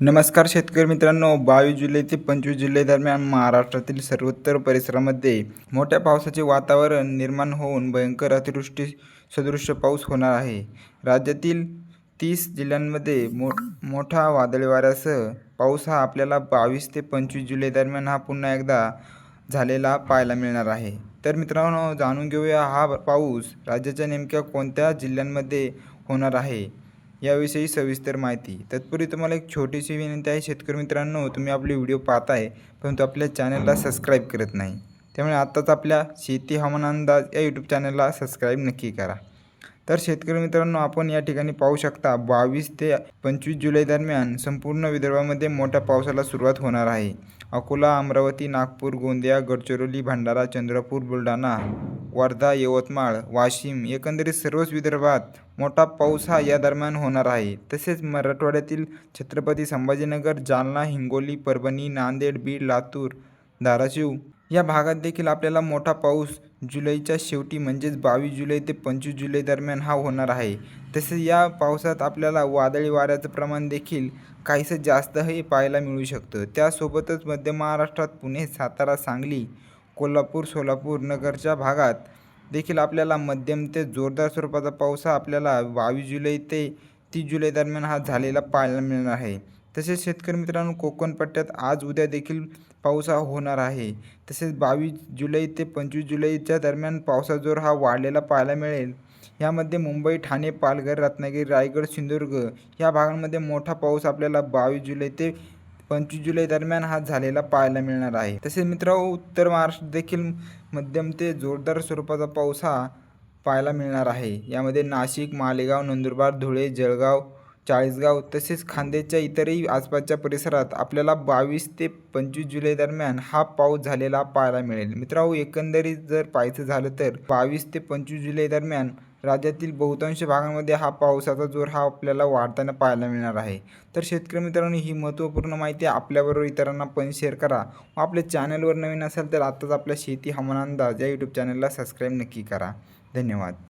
नमस्कार शेतकरी मित्रांनो बावीस जुलै ते पंचवीस जुलै दरम्यान महाराष्ट्रातील सर्वोत्तर परिसरामध्ये मोठ्या पावसाचे वातावरण निर्माण होऊन भयंकर अतिवृष्टी सदृश्य पाऊस होणार आहे. राज्यातील तीस जिल्ह्यांमध्ये मो मोठा वादळी वाऱ्यासह पाऊस हा आपल्याला बावीस ते पंचवीस जुलै दरम्यान हा पुन्हा एकदा झालेला पाहायला मिळणार आहे. तर मित्रांनो जाणून घेऊया हा पाऊस राज्याच्या नेमक्या कोणत्या जिल्ह्यांमध्ये होणार आहे? याविषयी सविस्तर माहिती. तत्पूर्वी तुम्हाला एक छोटीशी विनंती आहे शेतकरी मित्रांनो तुम्ही आपले व्हिडिओ पाहताय परंतु आपल्या चॅनलला सबस्क्राईब करत नाही. त्यामुळे आत्ताच आपल्या शेती हवामान अंदाज या यूट्यूब चॅनलला सबस्क्राईब नक्की करा. तर शेतकरी मित्रांनो आपण या ठिकाणी पाहू शकता बावीस ते पंचवीस जुलै दरम्यान संपूर्ण विदर्भामध्ये मोठ्या पावसाला सुरुवात होणार आहे. अकोला अमरावती नागपूर गोंदिया गडचिरोली भंडारा चंद्रपूर बुलढाणा वर्धा यवतमाळ वाशिम एकंदरीत सर्वच विदर्भात मोठा पाऊस हा या दरम्यान होणार आहे. तसेच मराठवाड्यातील छत्रपती संभाजीनगर जालना हिंगोली परभणी नांदेड बीड लातूर धाराशिव या भागात देखील आपल्याला मोठा पाऊस जुलैच्या शेवटी म्हणजेच बावीस जुलै ते पंचवीस जुलै दरम्यान हा होणार आहे. तसेच या पावसात आपल्याला वादळी वाऱ्याचं प्रमाण देखील काहीसं जास्तही पाहायला मिळू शकतं. त्यासोबतच मध्य महाराष्ट्रात पुणे सातारा सांगली कोल्हापूर सोलापूर नगरच्या भागात. देखील आपल्याला मध्यम ते जोरदार स्वरूपाचा पाऊस हा आपल्याला बावीस जुलै ते तीस जुलै दरम्यान हा झालेला पाहायला मिळणार आहे. तसेच शेतकरी मित्रांनो कोकण पट्ट्यात आज उद्या देखील पाऊस हा होणार आहे. तसेच बावीस जुलै ते पंचवीस जुलैच्या दरम्यान पावसाचा जोर हा वाढलेला पाहायला मिळेल. यामध्ये मुंबई ठाणे पालघर रत्नागिरी रायगड सिंधुदुर्ग या भागांमध्ये मोठा पाऊस आपल्याला बावीस जुलै ते पंचवीस जुलै दरम्यान हा झालेला पाहायला मिळणार आहे. तसेच मित्रांनो उत्तर महाराष्ट्रात देखील मध्यम ते जोरदार स्वरूपाचा पाऊस हा पाहायला मिळणार आहे. यामध्ये नाशिक मालेगाव नंदुरबार धुळे जळगाव चाळीसगाव तसेच खांदेच्या इतरही आसपासच्या परिसरात आपल्याला बावीस ते पंचवीस जुलै दरम्यान हा पाऊस झालेला पाहायला मिळेल. मित्रांनो एकंदरीत जर पाहायचं झालं तर बावीस ते पंचवीस जुलै दरम्यान राज्यातील बहुतांश भागांमध्ये हा पावसाचा जोर हा आपल्याला वाढताना पाहायला मिळणार आहे. तर शेतकरी मित्रांनो ही महत्त्वपूर्ण माहिती आपल्याबरोबर इतरांना पण शेअर करा. व आपल्या चॅनलवर नवीन असेल तर आत्ताच आपल्या शेती हवामान अंदाज या यूट्यूब चॅनलला सबस्क्राईब नक्की करा. धन्यवाद.